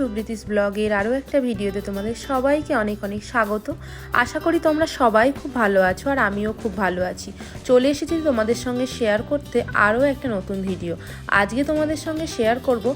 সুব্রীতিস ব্লগের আরও একটা ভিডিওতে তোমাদের সবাইকে অনেক অনেক স্বাগত। আশা করি তোমরা সবাই খুব ভালো আছো আর আমিও খুব ভালো আছি। চলে এসেছি তোমাদের সঙ্গে শেয়ার করতে আরও একটা নতুন ভিডিও। আজকে তোমাদের সঙ্গে শেয়ার করব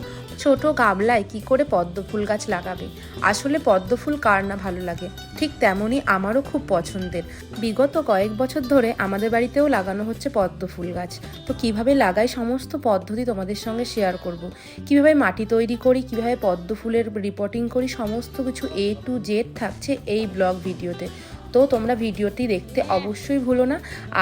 ছোট গামলায় কি করে পদ্ম ফুল গাছ লাগাবে। আসলে পদ্ম ফুল কার না ভালো লাগে? ঠিক তেমনই আমারও খুব পছন্দের। বিগত কয়েক বছর ধরে আমাদের বাড়িতেও লাগানো হচ্ছে পদ্ম ফুল গাছ। তো কীভাবে লাগাই সমস্ত পদ্ধতি তোমাদের সঙ্গে শেয়ার করব। কীভাবে মাটি তৈরি করি, কীভাবে পদ্ম ফুলের রিপোর্টিং করি, সমস্ত কিছু এ টু জেড থাকছে এই ব্লগ ভিডিওতে। তো তোমরা ভিডিওটি দেখতে অবশ্যই ভুলো না।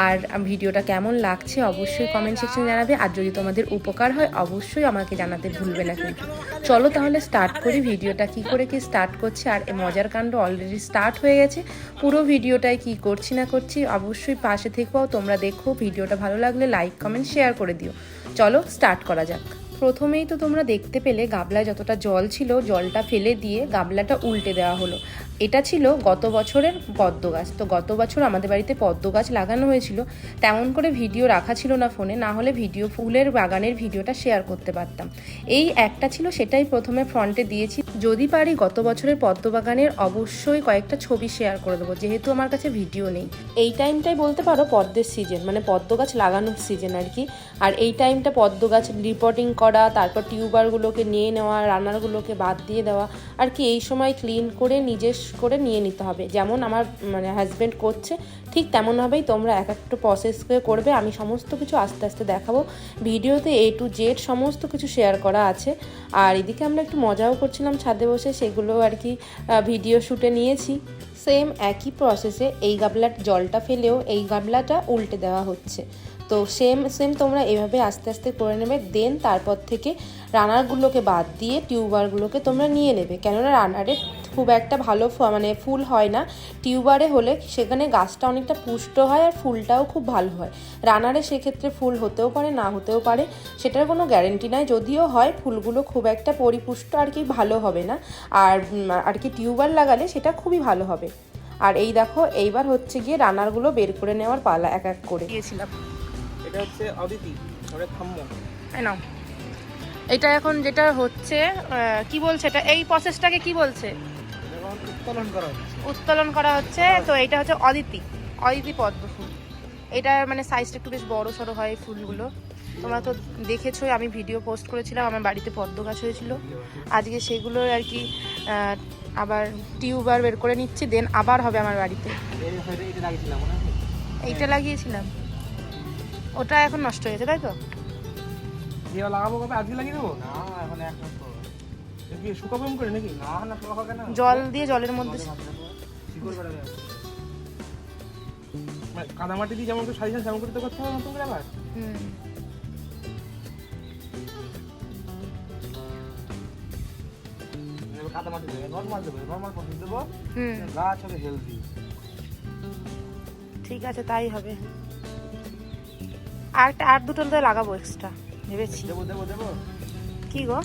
আর ভিডিওটা কেমন লাগছে অবশ্যই কমেন্ট সেকশনে জানাবে। আর যদি তোমাদের উপকার হয়, অবশ্যই আমাকে জানাতে ভুলবে না কিন্তু। চলো তাহলে স্টার্ট করি। ভিডিওটা কি করে কি স্টার্ট করছে আর মজার কাণ্ড অলরেডি স্টার্ট হয়ে গেছে। পুরো ভিডিওটাই কি করছি না করছি অবশ্যই পাশে থেকেও তোমরা দেখো। ভিডিওটা ভালো লাগলে লাইক কমেন্ট শেয়ার করে দিও। চলো স্টার্ট করা যাক। প্রথমেই তো তোমরা দেখতে পেলে গাবলায় যতটা জল ছিল, জলটা ফেলে দিয়ে গাবলাটা উল্টে দেওয়া হলো। এটা ছিল গত বছরের পদ্ম গাছ। তো গত বছর আমাদের বাড়িতে পদ্ম গাছ লাগানো হয়েছিল। তেমন করে ভিডিও রাখা ছিল না ফোনে, না হলে ভিডিও, ফুলের বাগানের ভিডিওটা শেয়ার করতে পারতাম। এই একটা ছিল, সেটাই প্রথমে ফ্রন্টে দিয়েছি। যদি পারি গত বছরের পদ্মবাগানের অবশ্যই কয়েকটা ছবি শেয়ার করে দেবো। যেহেতু আমার কাছে ভিডিও নেই। এই টাইমটাই বলতে পারো পদ্মের সিজন মানে পদ্ম গাছ লাগানোর সিজন আর কি। আর এই টাইমটা পদ্ম গাছ রিপোর্টিং করা, তারপর টিউবারগুলোকে নিয়ে নেওয়া রান্নারগুলোকে বাদ দিয়ে দেওয়া, আর কি এই সময় ক্লিন করে নিজের করে নিয়ে নিতে হবে। যেমন আমার মানে হাজব্যান্ড করছে, ঠিক তেমনভাবেই তোমরা এক একটা প্রসেস করবে। আমি সমস্ত কিছু আস্তে আস্তে দেখাবো। ভিডিওতে এ টু জেড সমস্ত কিছু শেয়ার করা আছে। আর এদিকে আমরা একটু মজাও করছিলাম ছাদে বসে সেগুলো আর কি ভিডিও শুটে নিয়েছি। সেম একই প্রসেসে এই গাবলার জলটা ফেলেও এই গাবলাটা উল্টে দেওয়া হচ্ছে। তো সেম সেম তোমরা এভাবে আস্তে আস্তে করে নেবে দেন তারপর থেকে রানারগুলোকে বাদ দিয়ে টিউবারগুলোকে তোমরা নিয়ে নেবে। কেননা রানারে খুব একটা ভালো ফ- মানে ফুল হয় না। টিউবারে হলে সেখানে গাছটা অনেকটা পুষ্ট হয় আর ফুলটাও খুব ভালো হয়। রানারে সেক্ষেত্রে ফুল হতেও পারে না হতেও পারে সেটার কোনো গ্যারেন্টি নাই। যদিও হয় ফুলগুলো খুব একটা পরিপুষ্ট আর কি ভালো হবে না। আর আর কি টিউবার লাগালে সেটা খুবই ভালো হবে। আর এই দেখো এইবার হচ্ছে গিয়ে রানারগুলো বের করে নেওয়ার পালা এক এক করে। দিয়েছিলাম। এটা হচ্ছে অদিতি ওটা থাম্ম নাও এটা এখন যেটা হচ্ছে কি বলছে এটা? এই প্রসেসটাকে কি বলছে? উত্তোলন করা হচ্ছে। উত্তোলন করা হচ্ছে তো এটা হচ্ছে অদিতি। অদিতি পদ্ম ফুল এটা মানে সাইজটা একটু বেশ বড় সড়ো হয় ফুলগুলো। তোমরা তো দেখেছোই আমি ভিডিও পোস্ট করেছিলাম আমার বাড়িতে পদ্ম গাছ হয়েছিল। আজকে সেগুলো আর কি আবার টিউবার বের করে নিচ্ছি দেন আবার হবে আমার বাড়িতে। এইটা লাগিয়েছিলাম। ওটা এখন নষ্ট হয়েছে তাই তো? লাগাবো আজকে লাগিয়ে দেবো? না এখন এক করে নাকি? না না জল দিয়ে জলের মধ্যে মানে কাদা মাটি দিয়ে যেমন করে সাজিয়েছেন তেমন করে তো করতে হবে নতুন করে আবার? হুম। এবার কাদা মাটি দেবে নর্মাল দেবো নর্মাল পদ্ধতি দেবো। হুম। গাছ হবে হেলদি ঠিক আছে তাই হবে। আর একটা আর দুটো লাগাবো এক্সট্রা ভেবেছি। দেবো দেবো দেবো। কি গো?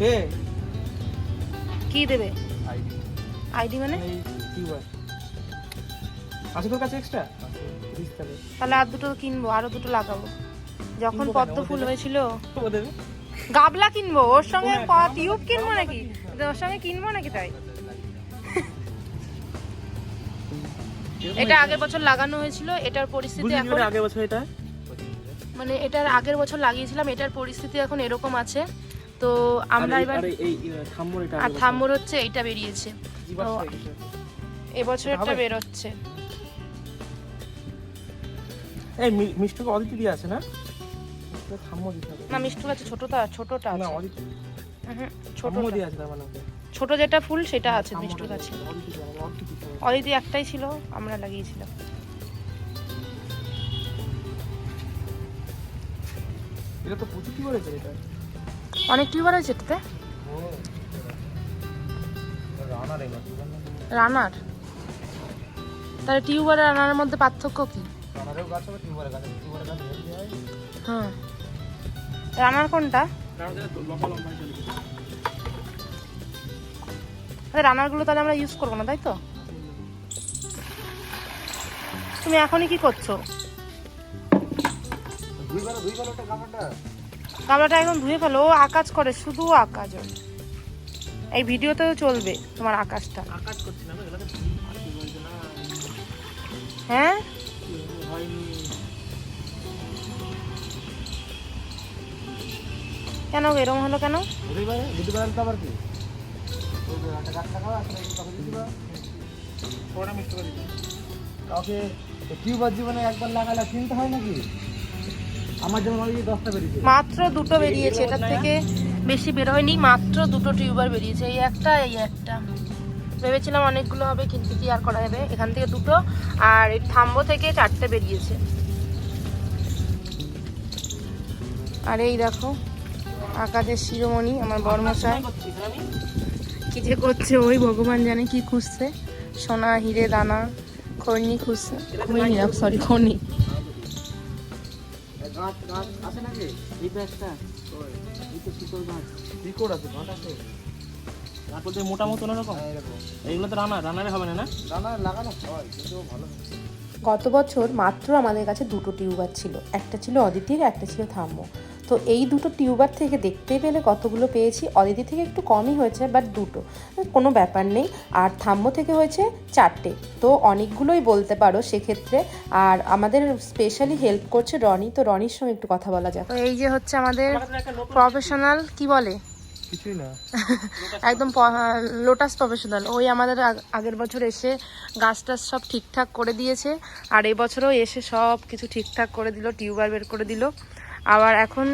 কে? কি দেবে? আইডি। আইডি মানে? এই আছে তোর কাছে এক্সট্রা তাহলে আর দুটো কিনবো আরও দুটো লাগাবো। যখন পদ্ম ফুল হয়েছিল। গাবলা কিনবো? ওর সঙ্গে টিউব কিনবো নাকি? ওর সঙ্গে কিনবো নাকি তাই? এটা আগের বছর লাগানো হয়েছিল এটার পরিস্থিতি এখন আগের বছর এটা? মানে এটার আগের বছর লাগিয়েছিলাম এটার পরিস্থিতি এখন এরকম আছে। তো আমরা এবার আরে থাম্বর হচ্ছে এইটা বেরিয়েছে। জীবাশ্ম তো- এটা। এবছর এটা একটা হবে? বেরোচ্ছে এই মিষ্টকে অদিতি দিয়ে আছে না? না মিষ্টুর আছে ছোটটা ছোটটা না আছে। আছে মানে ছোট যেটা ফুল সেটা আছে দিয়ে আছে, অদিতি একটাই ছিল আমরা লাগিয়েছিলাম। এটা তো প্রচুর কি এটা? অনেক টিউবার হয়েছে এটাতে? রানার। তাহলে টিউবার আর রানারের মধ্যে পার্থক্য কি? হয়। রানার কোনটা? রানারগুলো তাহলে আমরা ইউজ করব না, তাই তো? তুমি এখনই কি করছ? দুই বেলা দুই বেলা ওটা কামাটা গামলাটা একদম ধুয়ে ফেলো। ও আকাজ করে শুধু ওর। এই ভিডিওতেও চলবে তোমার আকাশটা। আকাশ করছি না হ্যাঁ কেন এরম হলো কেন? কাউকে টিউবার জীবনে একবার লাগালে কিনতে হয় নাকি? মাত্র দুটো বেরিয়েছে, এটার থেকে বেশি বেরোয়নি মাত্র দুটো টিউবার বেরিয়েছে, এই একটা এই একটা। ভেবেছিলাম অনেকগুলো হবে, কিন্তু কি আর করা যাবে? এখান থেকে দুটো, আর এই থাম্বো থেকে চারটে বেরিয়েছে। আর এই দেখো, আকাশের শিরোমণি, আমার বর্মশাই। কি যে করছে, ওই ভগবান জানে কি খুঁজছে। সোনা, হিরে, দানা খর্নি খুঁজছে। সরি খনি। গাছ গাছ আছে নাকি? এই তো একটা এই তো শিকড় গাছ। শিকড় আছে? গাছ আছে? গাছ বলতে মোটা মতো এরকম। এইগুলো তো রানা রানারে হবে না না? রানা লাগানো হয় কিন্তু ভালো গত বছর মাত্র আমাদের কাছে দুটো টিউবার ছিল। একটা ছিল অদিতির একটা ছিল থাম্য তো এই দুটো টিউবার থেকে দেখতে পেলে কতগুলো পেয়েছি। অদিতি থেকে একটু কমই হয়েছে বাট দুটো। কোনো ব্যাপার নেই। আর থাম্য থেকে হয়েছে চারটে। তো অনেকগুলোই বলতে পারো সেক্ষেত্রে। আর আমাদের স্পেশালি হেল্প করছে রনি। তো রনির সঙ্গে একটু কথা বলা যাক। এই যে হচ্ছে আমাদের প্রফেশনাল কি বলে? কিছুই না। একদম লোটাস প্রফেশনাল ওই আমাদের আগ- আগের বছর এসে গাছ টাছ সব ঠিকঠাক করে দিয়েছে। আর এবছরও এসে সব কিছু ঠিকঠাক করে দিল টিউবার বের করে দিল। আবার এখন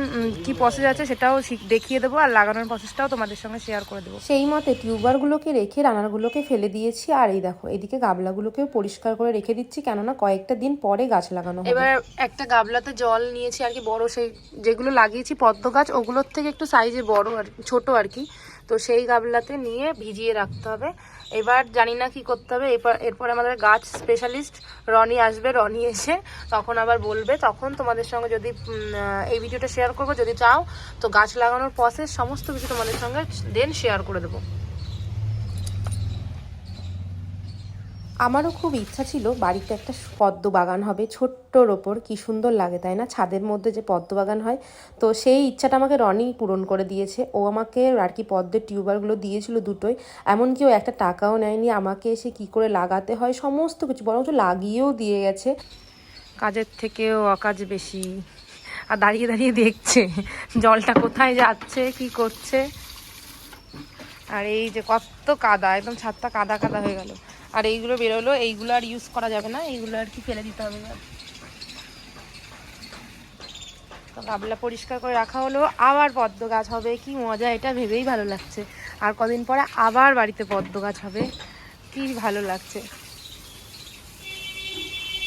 কি প্রসেস আছে সেটাও শিখ- দেখিয়ে দেবো আর লাগানোর প্রসেসটাও তোমাদের সঙ্গে শেয়ার করে দেবো। সেই মতে টিউবারগুলোকে রেখে রানারগুলোকে ফেলে দিয়েছি আর এই দেখো এদিকে গাবলাগুলোকেও পরিষ্কার করে রেখে দিচ্ছি কেননা কয়েকটা দিন পরে গাছ লাগানো এবার একটা গাবলাতে জল নিয়েছি আর কি বড় সেই যেগুলো লাগিয়েছি পদ্ম গাছ ওগুলোর থেকে একটু সাইজে বড় আর ছোট আর কি। তো সেই গাবলাতে নিয়ে ভিজিয়ে রাখতে হবে। এবার জানি না কি করতে হবে। এরপর এরপর আমাদের গাছ স্পেশালিস্ট রনি আসবে। রনি এসে তখন আবার বলবে। তখন তোমাদের সঙ্গে যদি এই ভিডিওটা শেয়ার করব, যদি চাও, তো গাছ লাগানোর প্রসেস সমস্ত কিছু তোমাদের সঙ্গে দেন শেয়ার করে দেবো। আমারও খুব ইচ্ছা ছিল বাড়িতে একটা পদ্ম বাগান হবে। ছোট্টর ওপর কি সুন্দর লাগে, তাই না? ছাদের মধ্যে যে পদ্ম বাগান হয়। তো সেই ইচ্ছাটা আমাকে রনি পূরণ করে দিয়েছে। ও আমাকে আর কি পদ্মের টিউবারগুলো দিয়েছিল দুটোই। এমনকি ও একটা টাকাও নেয়নি। আমাকে এসে কি করে লাগাতে হয়, সমস্ত কিছু, বরঞ্চ লাগিয়েও দিয়ে গেছে। কাজের থেকেও অকাজ বেশি। আর দাঁড়িয়ে দাঁড়িয়ে দেখছে, জলটা কোথায় যাচ্ছে, কি করছে। আর এই যে কত কাদা, একদম ছাদটা কাদা কাদা হয়ে গেল। আর এইগুলো বেরোলো এইগুলো আর ইউজ করা যাবে না এইগুলো আর কি ফেলে দিতে হবে। তো গাবলা পরিষ্কার করে রাখা হলো আবার পদ্ম গাছ হবে কি মজা এটা ভেবেই ভালো লাগছে। আর কদিন পরে আবার বাড়িতে পদ্ম গাছ হবে কি ভালো লাগছে।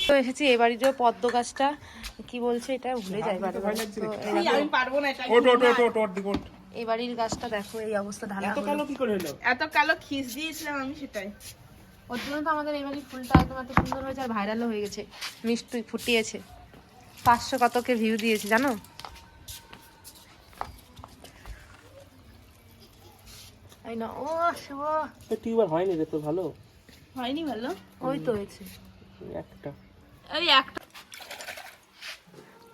তো এসেছি এ বাড়িরও পদ্ম গাছটা কি বলছে এটা ভুলে যাই এই বাড়ির গাছটা দেখো এই অবস্থা ঢালা এত কালো কি করে হলো? এত কালো খিস দিয়েছিলাম আমি সেটাই। ওর জন্য তো আমাদের এই বাড়ির ফুলটা একদম এত সুন্দর হয়েছে আর ভাইরালও হয়ে গেছে। মিষ্টি ফুটিয়েছে। পাঁচশো কতকে ভিউ দিয়েছে জানো? এই না ও শুভ টিউবার হয়নি রে তো ভালো? হয়নি ভালো। ওই তো হয়েছে। একটা। ওই একটা।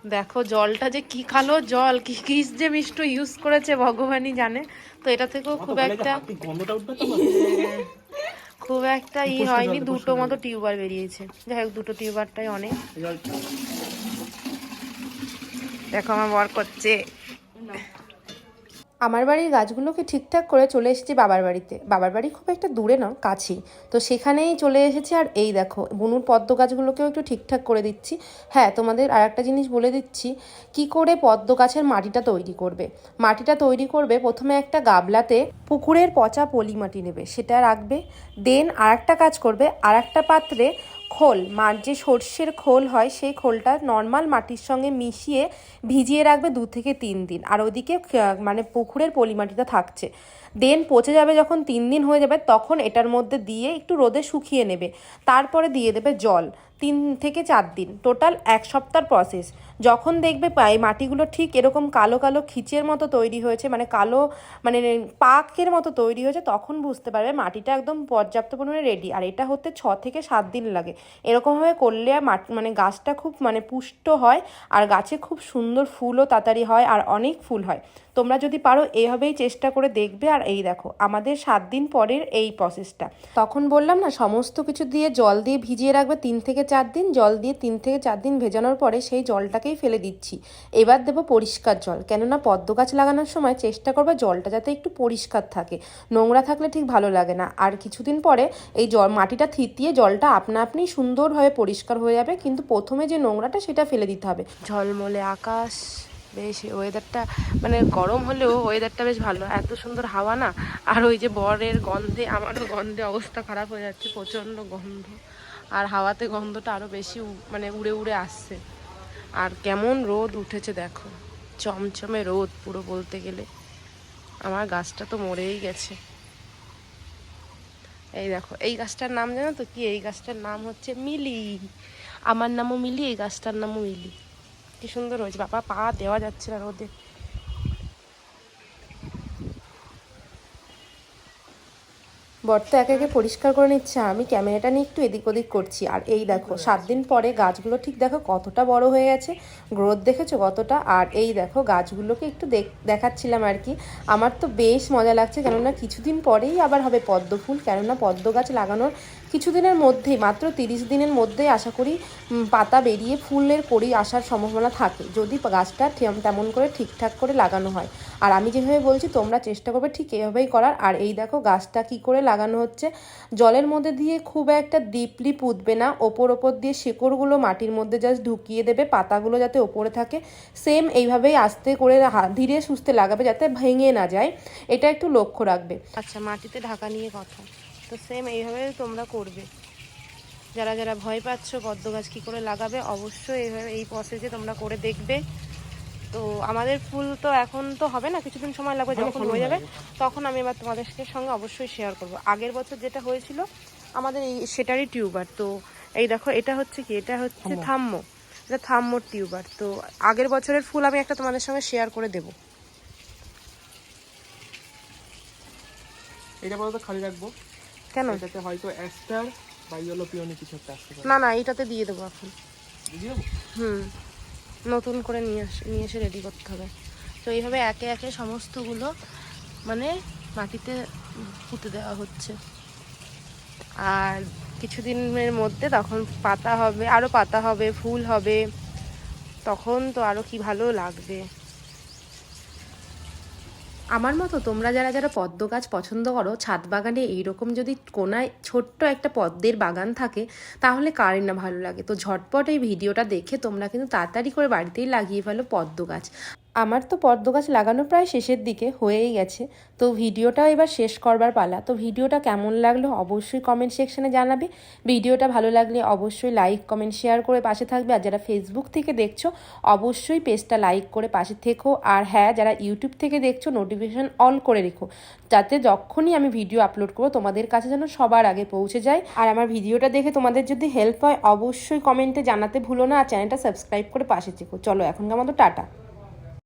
দেখো জলটা যে কি কালো জল কি কিস যে মিষ্টি ইউজ করেছে ভগবানই জানে। তো এটা থেকেও খুব একটা গন্ধটা উঠবে তো খুব একটা ই হয়নি দুটো মতো টিউবার বেরিয়েছে। যাই হোক দুটো টিউবারটাই অনেক। দেখো আমার বর করছে। আমার বাড়ির গাছগুলোকে ঠিকঠাক করে চলে এসেছি বাবার বাড়িতে। বাবার বাড়ি খুব একটা দূরে না কাছেই। তো সেখানেই চলে এসেছি আর এই দেখো, বুনুর পদ্ম গাছগুলোকেও একটু ঠিকঠাক করে দিচ্ছি। হ্যাঁ তোমাদের আর একটা জিনিস বলে দিচ্ছি, কি করে পদ্ম গাছের মাটিটা তৈরি করবে? মাটিটা তৈরি করবে, প্রথমে একটা গাবলাতে পুকুরের পচা পলি মাটি নেবে, সেটা রাখবে, দেন আর একটা কাজ করবে আর একটা পাত্রে খোল, মার যে সর্ষের খোল হয়, সেই খোলটা নর্মাল মাটির সঙ্গে মিশিয়ে ভিজিয়ে রাখবে দু থেকে তিন দিন। আর ওদিকে মানে পুকুরের পলিমাটিটা থাকছে। দেন পচে যাবে যখন তিন দিন হয়ে যাবে, তখন এটার মধ্যে দিয়ে একটু রোদে শুকিয়ে নেবে। তারপরে দিয়ে দেবে জল, তিন থেকে চার দিন। টোটাল এক সপ্তাহ প্রসেস যখন দেখবে পাই, মাটিগুলো ঠিক এরকম কালো কালো খিচের মতো তৈরি হয়েছে মানে কালো মানে পাকের মতো তৈরি হয়েছে, তখন বুঝতে পারবে মাটিটা একদম পর্যাপ্ত পরিমাণে রেডি আর এটা হতে ছ থেকে সাত দিন লাগে। এরকমভাবে করলে মাটি মানে গাছটা খুব মানে পুষ্ট হয়, আর গাছে খুব সুন্দর ফুলও তাড়াতাড়ি হয়, আর অনেক ফুল হয়। তোমরা যদি পারো, এভাবেই চেষ্টা করে দেখবে, আর আর এই দেখো, আমাদের সাত দিন পরের এই প্রসেসটা তখন বললাম না, সমস্ত কিছু দিয়ে জল দিয়ে ভিজিয়ে রাখবে তিন থেকে চার দিন, জল দিয়ে তিন থেকে চার দিন ভেজানোর পরে সেই জলটাকেই ফেলে দিচ্ছি। এবার দেবো পরিষ্কার জল, কেননা পদ্ম গাছ লাগানোর সময় চেষ্টা করবে জলটা যাতে একটু পরিষ্কার থাকে, নোংরা থাকলে ঠিক ভালো লাগে না। আর কিছুদিন পরে এই জল, মাটিটা থিতিয়ে জলটা আপনা আপনি সুন্দরভাবে পরিষ্কার হয়ে যাবে, কিন্তু প্রথমে যে নোংরাটা সেটা ফেলে দিতে হবে। ঝলমলে আকাশ। বেশ ওয়েদারটা মানে গরম হলেও ওয়েদারটা বেশ ভালো। এত সুন্দর হাওয়া না? আর ওই যে বরের গন্ধে, আমারও গন্ধে অবস্থা খারাপ হয়ে যাচ্ছে, প্রচণ্ড গন্ধ। আর হাওয়াতে গন্ধটা আরও বেশি মানে উড়ে উড়ে আসছে। আর কেমন রোদ উঠেছে দেখো। চমচমে রোদ পুরো বলতে গেলে। আমার গাছটা তো মরেই গেছে। এই দেখো, এই গাছটার নাম জানো তো কি? এই গাছটার নাম হচ্ছে মিলি। আমার নামও মিলি, এই গাছটার নামও মিলি। কি সুন্দর হয়েছে। বাবা পা দেওয়া যাচ্ছে না রোদে। বর তো একে একে পরিষ্কার করে নিচ্ছে আমি ক্যামেরাটা নিয়ে একটু এদিক ওদিক করছি। আর এই দেখো সাত দিন পরে গাছগুলো ঠিক দেখো কতটা বড় হয়ে গেছে গ্রোথ দেখেছ কতটা? আর এই দেখো গাছগুলোকে একটু দেখ- দেখাচ্ছিলাম আর কি। আমার তো বেশ মজা লাগছে কেননা কিছুদিন পরেই আবার হবে পদ্ম ফুল কেননা পদ্ম গাছ লাগানোর কিছুদিনের মধ্যেই মাত্র তিরিশ দিনের মধ্যেই আশা করি পাতা বেরিয়ে ফুলের করি আসার সম্ভাবনা থাকে। যদি গাছটা তেমন করে ঠিকঠাক করে লাগানো হয়। আর আমি যেভাবে বলছি তোমরা চেষ্টা করবে ঠিক এভাবেই করার। আর এই দেখো গাছটা কি করে লাগানো হচ্ছে। জলের মধ্যে দিয়ে খুব একটা ডিপলি পুঁতবে না। ওপর ওপর দিয়ে শিকড়গুলো মাটির মধ্যে জাস্ট ঢুকিয়ে দেবে। পাতাগুলো যাতে ওপরে থাকে। সেম এইভাবেই আস্তে করে ধীরে সুস্থে লাগাবে যাতে ভেঙে না যায়। এটা একটু লক্ষ্য রাখবে। আচ্ছা মাটিতে ঢাকা নিয়ে কথা। তো সেম এইভাবে তোমরা করবে। যারা যারা ভয় পাচ্ছ পদ্ম গাছ কী করে লাগাবে, অবশ্যই এইভাবে এই প্রসেসে তোমরা করে দেখবে। তো আমাদের ফুল তো এখন তো হবে না কিছুদিন সময় লাগবে যখন হয়ে যাবে। তখন আমি এবার তোমাদের সঙ্গে অবশ্যই শেয়ার করব। আগের বছর যেটা হয়েছিল আমাদের এই সেটারই টিউবার। তো এই দেখো এটা হচ্ছে কি? এটা হচ্ছে থাম্মো। এটা থাম্মোর টিউবার। তো আগের বছরের ফুল আমি একটা তোমাদের সঙ্গে শেয়ার করে দেবো। এটা বলতো খালি রাখব। কেন? এটাতে হয়তো অ্যাস্টার বা ইয়েলো পিওনি কিছু একটা না না এটাতে দিয়ে দেবো এখন। বুঝিয়ে দেবো? হুম। নতুন করে নিয়ে এসে নিয়ে এসে রেডি করতে হবে। তো এইভাবে একে একে সমস্তগুলো মানে মাটিতে পুঁতে দেওয়া হচ্ছে। আর কিছুদিনের মধ্যে তখন পাতা হবে আরও পাতা হবে, ফুল হবে, তখন তো আরও কি ভালো লাগবে। আমার মতো তোমরা যারা যারা পদ্ম গাছ পছন্দ করো, ছাদ বাগানে এইরকম যদি কোনায় ছোট্ট একটা পদ্মের বাগান থাকে, তাহলে কারের না ভালো লাগে। তো ঝটপট এই ভিডিওটা দেখে তোমরা কিন্তু তাড়াতাড়ি করে বাড়িতেই লাগিয়ে ফেলো পদ্ম গাছ। আমার তো পদ্ম গাছ লাগানো প্রায় শেষের দিকে হয়েই গেছে। তো ভিডিওটাও এবার শেষ করবার পালা। তো ভিডিওটা কেমন লাগল অবশ্যই কমেন্ট সেকশানে জানাবে। ভিডিওটা ভালো লাগলে অবশ্যই লাইক কমেন্ট শেয়ার করে পাশে থাকবে। আর যারা ফেসবুক থেকে দেখছ, অবশ্যই পেজটা লাইক করে পাশে থেকো। আর হ্যাঁ যারা ইউটিউব থেকে দেখছ নোটিফিকেশন অল করে রেখো। যাতে যখনই আমি ভিডিও আপলোড করব, তোমাদের কাছে যেন সবার আগে পৌঁছে যায়। আর আমার ভিডিওটা দেখে তোমাদের যদি হেল্প হয়, অবশ্যই কমেন্টে জানাতে ভুলো না। আর চ্যানেলটা সাবস্ক্রাইব করে পাশে থেকো। চলো, এখনকার মতো টাটা।